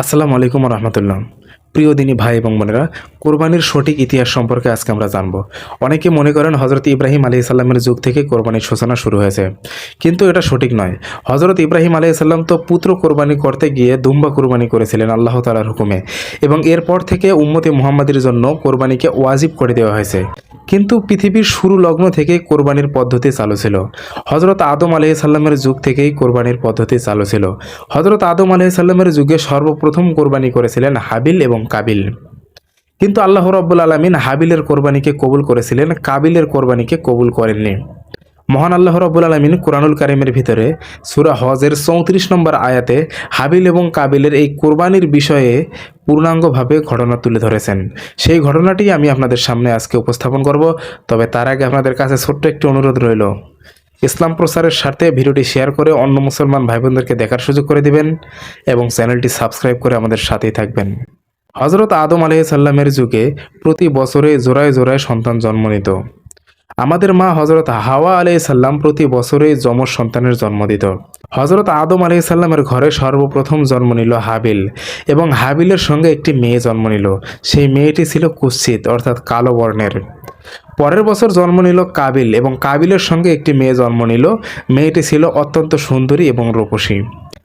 আসসালামু আলাইকুম রহমতুল্লাহ প্রিয় দিনী ভাই এবং বোনেরা, কোরবানির সঠিক ইতিহাস সম্পর্কে আজকে আমরা জানব। অনেকে মনে করেন হজরত ইব্রাহিম আলী সাল্লামের যুগ থেকে কোরবানির সূচনা শুরু হয়েছে। কিন্তু এটা সঠিক নয়। হজরত ইব্রাহিম আলী সাল্লাম তো পুত্র কোরবানি করতে গিয়ে দুম্বা কোরবানি করেছিলেন আল্লাহ তালার হুকুমে। এবং এরপর থেকে উম্মতি মুহাম্মাদের জন্য কোরবানিকে ওয়াজিব করে দেওয়া হয়েছে। কিন্তু পৃথিবীর শুরু লগ্ন থেকে কোরবানির পদ্ধতি চালু ছিল। হজরত আদম আলহ সাল্লামের যুগ থেকেই কোরবানির পদ্ধতি চালু ছিল। হজরত আদম আলহ সাল্লামের যুগে সর্বপ্রথম কোরবানি করেছিলেন হাবিল এবং কাবিল। কিন্তু আল্লাহ রব্বুল আলমিন হাবিলের কোরবানিকে কবুল করেছিলেন, কাবিলের কোরবানিকে কবুল করেননি। মহান আল্লাহ রব্বুল আলমিন কোরআনুল কারিমের ভিতরে সুরা হজের চৌত্রিশ নম্বর আয়াতে হাবিল এবং কাবিলের এই কোরবানির বিষয়ে পূর্ণাঙ্গভাবে ঘটনা তুলে ধরেছেন। সেই ঘটনাটি আমি আপনাদের সামনে আজকে উপস্থাপন করব, তবে তার আগে আপনাদের কাছে ছোট্ট একটি অনুরোধ রইল। ইসলাম প্রচারের স্বার্থে ভিডিওটি শেয়ার করে অন্য মুসলমান ভাই বোনদেরকে দেখার সুযোগ করে দিবেন এবং চ্যানেলটি সাবস্ক্রাইব করে আমাদের সাথেই থাকবেন। হজরত আদম আলহ সাল্লামের যুগে প্রতি বছরে জোড়ায় জোড়ায় সন্তান জন্ম নিত। আমাদের মা হজরত হাওয়া আলাই সাল্লাম প্রতি বছরে যমজ সন্তানের জন্ম দিত। হজরত আদম আলাই সাল্লামের ঘরে সর্বপ্রথম জন্ম নিল হাবিল এবং হাবিলের সঙ্গে একটি মেয়ে জন্ম নিল। সেই মেয়েটি ছিল কুৎসিত, অর্থাৎ কালো বর্ণের। পরের বছর জন্ম নিল কাবিল এবং কাবিলের সঙ্গে একটি মেয়ে জন্ম নিল। মেয়েটি ছিল অত্যন্ত সুন্দরী এবং রূপসী।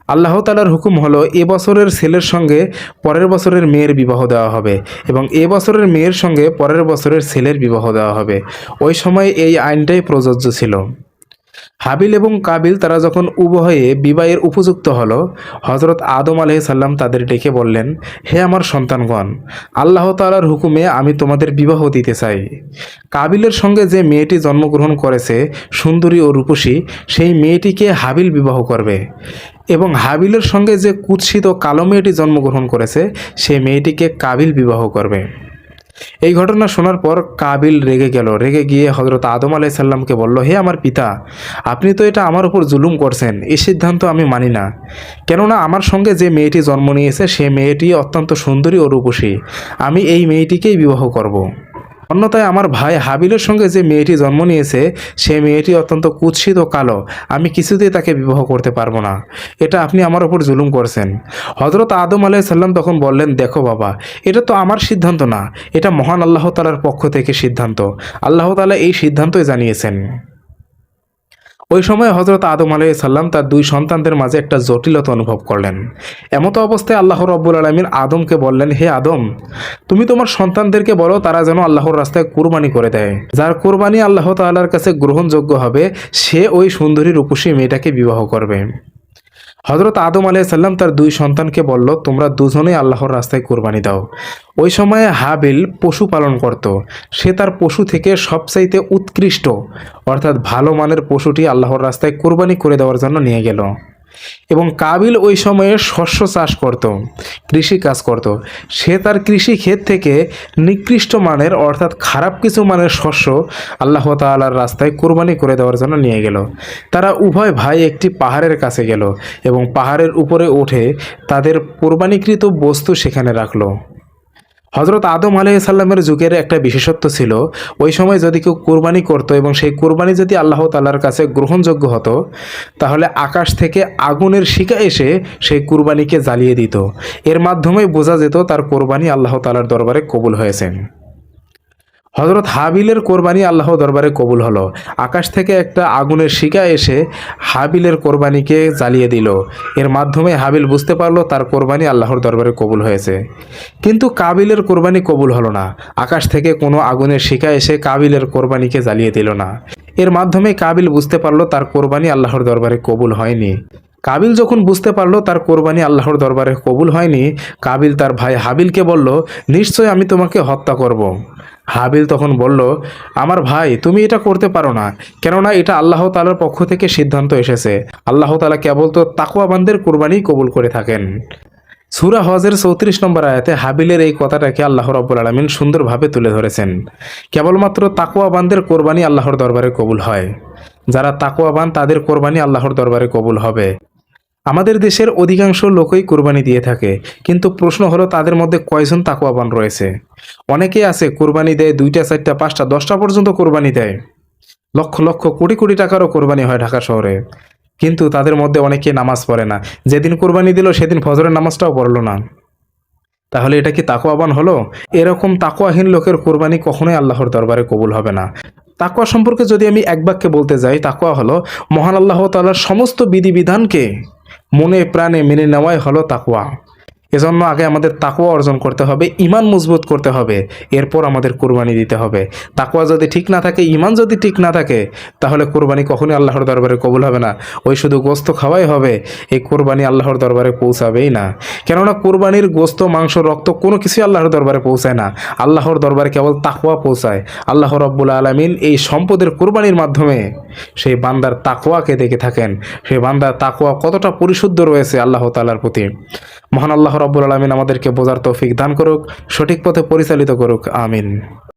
আল্লাহ তালার হুকুম হলো, এ বছরের ছেলের সঙ্গে পরের বছরের মেয়ের বিবাহ দেওয়া হবে এবং এ বছরের মেয়ের সঙ্গে পরের বছরের ছেলের বিবাহ দেওয়া হবে। ওই সময় এই আইনটাই প্রযোজ্য ছিল। হাবিল এবং কাবিল তারা যখন উভয়ে বিবাহের উপযুক্ত হল হজরত আদম আলহ সাল্লাম তাদের ডেকে বললেন, হে আমার সন্তানগণ, আল্লাহ তালার হুকুমে আমি তোমাদের বিবাহ দিতে চাই। কাবিলের সঙ্গে যে মেয়েটি জন্মগ্রহণ করেছে, সুন্দরী ও রূপসী, সেই মেয়েটিকে হাবিল বিবাহ করবে। এবং হাবিলের সঙ্গে যে কুৎসিত কালো মেয়েটি জন্মগ্রহণ করেছে সেই মেয়েটিকে কাবিল বিবাহ করবে। এই ঘটনা শোনার পর কাবিল রেগে গেল। রেগে গিয়ে হজরত আদম আলাই সাল্লামকে বলল, হে আমার পিতা, আপনি তো এটা আমার উপর জুলুম করছেন এই সিদ্ধান্ত আমি মানি না। কেননা আমার সঙ্গে যে মেয়েটি জন্ম নিয়েছে, সে মেয়েটি অত্যন্ত সুন্দরী ও রূপসী। আমি এই মেয়েটিকেই বিবাহ করব। অন্যথায় আমার ভাই হাবিলের সঙ্গে যে মেয়েটি জন্ম নিয়েছে, সে মেয়েটি অত্যন্ত কুৎসিত ও কালো। আমি কিছুতেই তাকে বিবাহ করতে পারব না। এটা আপনি আমার ওপর জুলুম করছেন। হজরত আদম আলাইসাল্লাম তখন বললেন, দেখো বাবা, এটা তো আমার সিদ্ধান্ত না। এটা মহান আল্লাহ তালার পক্ষ থেকে সিদ্ধান্ত। আল্লাহ তালা এই সিদ্ধান্তই জানিয়েছেন। ওই সময় হজরত আদম আলাই সাল্লাম তার দুই সন্তানদের মাঝে একটা জটিলতা অনুভব করলেন। এমতো অবস্থায় আল্লাহ রব্বুল আলমিন আদমকে বললেন, হে আদম, তুমি তোমার সন্তানদেরকে বলো, তারা যেন আল্লাহর রাস্তায় কুরবানি করে দেয়। যার কোরবানি আল্লাহ তাল্লাহার কাছে গ্রহণযোগ্য হবে, সে ওই সুন্দরী রূপসী মেয়েটাকে বিবাহ করবে। হজরত আদম আলাইসাল্লাম তার দুই সন্তানকে বলল, তোমরা দুজনেই আল্লাহর রাস্তায় কোরবানি দাও। ওই সময়ে হাবিল পশু পালন করত। সে তার পশু থেকে সবচাইতে উৎকৃষ্ট, অর্থাৎ ভালো মানের পশুটি আল্লাহর রাস্তায় কোরবানি করে দেওয়ার জন্য নিয়ে গেল। এবং কাবিল ওই সময়ে শস্য চাষ করত, কৃষি কাজ করত। সে তার কৃষি ক্ষেত থেকে নিকৃষ্ট মানের, অর্থাৎ খারাপ কিছু মানের শস্য আল্লাহ তালার রাস্তায় কোরবানি করে দেওয়ার জন্য নিয়ে গেল। তারা উভয় ভাই একটি পাহাড়ের কাছে গেল এবং পাহাড়ের উপরে উঠে তাদের কোরবানিকৃত বস্তু সেখানে রাখল। হজরত আদম আলাইসাল্লামের যুগের একটা বিশেষত্ব ছিল, ওই সময় যদি কেউ কোরবানি করত এবং সেই কোরবানি যদি আল্লাহ তাল্লার কাছে গ্রহণযোগ্য হতো, তাহলে আকাশ থেকে আগুনের শিকা এসে সেই কুরবানিকে জ্বালিয়ে দিত। এর মাধ্যমে বোঝা যেত তার কোরবানি আল্লাহ তালার দরবারে কবুল হয়েছে। হজরত হাবিলের কোরবানি আল্লাহ দরবারে কবুল হলো। আকাশ থেকে একটা আগুনের শিকা এসে হাবিলের কোরবানিকে জ্বালিয়ে দিল। এর মাধ্যমে হাবিল বুঝতে পারল তার কোরবানি আল্লাহর দরবারে কবুল হয়েছে। কিন্তু কাবিলের কোরবানি কবুল হলো না। আকাশ থেকে কোনো আগুনের শিকা এসে কাবিলের কোরবানিকে জ্বালিয়ে দিল না। এর মাধ্যমে কাবিল বুঝতে পারল তার কোরবানি আল্লাহর দরবারে কবুল হয়নি। কাবিল যখন বুঝতে পারল তার কোরবানি আল্লাহর দরবারে কবুল হয়নি, কাবিল তার ভাই হাবিলকে বলল, নিশ্চয় আমি তোমাকে হত্যা করব। হাবিল তখন বলল, আমার ভাই, তুমি এটা করতে পারো না। কেননা এটা আল্লাহ তালার পক্ষ থেকে সিদ্ধান্ত এসেছে। আল্লাহ তালা কেবল তো তাকুয়াবানদের কোরবানি কবুল করে থাকেন। সুরা হজের চৌত্রিশ নম্বর আয়াতে হাবিলের এই কথাটাকে আল্লাহ রব্বুল আলমিন সুন্দরভাবে তুলে ধরেছেন। কেবলমাত্র তাকুয়াবানদের কোরবানি আল্লাহর দরবারে কবুল হয়। যারা তাকুয়াবান তাদের কোরবানি আল্লাহর দরবারে কবুল হবে। আমাদের দেশের অধিকাংশ লোকই কোরবানি দিয়ে থাকে, কিন্তু প্রশ্ন হলো তাদের মধ্যে কয়জন তাকুয়াবান রয়েছে? অনেকেই আছে কোরবানি দেয় দুইটা, চারটা, পাঁচটা, দশটা পর্যন্ত কোরবানি দেয়। লক্ষ লক্ষ, কোটি কোটি টাকারও কোরবানি হয় ঢাকা শহরে। কিন্তু তাদের মধ্যে অনেকে নামাজ পড়ে না। যেদিন কোরবানি দিল, সেদিন ফজরের নামাজটাও পড়ল না। তাহলে এটা কি তাকুয়াবান হলো? এরকম তাকুয়াহীন লোকের কোরবানি কখনোই আল্লাহর দরবারে কবুল হবে না। তাকোয়া সম্পর্কে যদি আমি এক বাক্যে বলতে যাই তাকুয়া হলো, মহান আল্লাহ তাআলার সমস্ত বিধিবিধানকে মনে প্রাণে মেনে নেওয়াই হলো তাকোয়া এজন্য আগে আমাদের তাকোয়া অর্জন করতে হবে ইমান মজবুত করতে হবে, এরপর আমাদের কোরবানি দিতে হবে। তাকোয়া যদি ঠিক না থাকে ইমান যদি ঠিক না থাকে, তাহলে কোরবানি কখনোই আল্লাহর দরবারে কবুল হবে না। ওই শুধু গোস্ত খাওয়াই হবে, এই কোরবানি আল্লাহর দরবারে পৌঁছাবেই না। কেননা কোরবানির গোস্ত, মাংস, রক্ত কোনো কিছুই আল্লাহর দরবারে পৌঁছায় না। আল্লাহর দরবারে কেবল তাকুয়া পৌঁছায়। আল্লাহ রব্বুল আলমিন এই সম্পদের কোরবানির মাধ্যমে সেই বান্দার তাকোয়াকে দেখে থাকেন। সেই বান্দার তাকুয়া কতটা পরিশুদ্ধ রয়েছে আল্লাহ তালার প্রতি। মহান আল্লাহ রব্বুল আলমিন আমাদেরকে বোঝার তৌফিক দান করুক সঠিক পথে পরিচালিত করুক আমিন।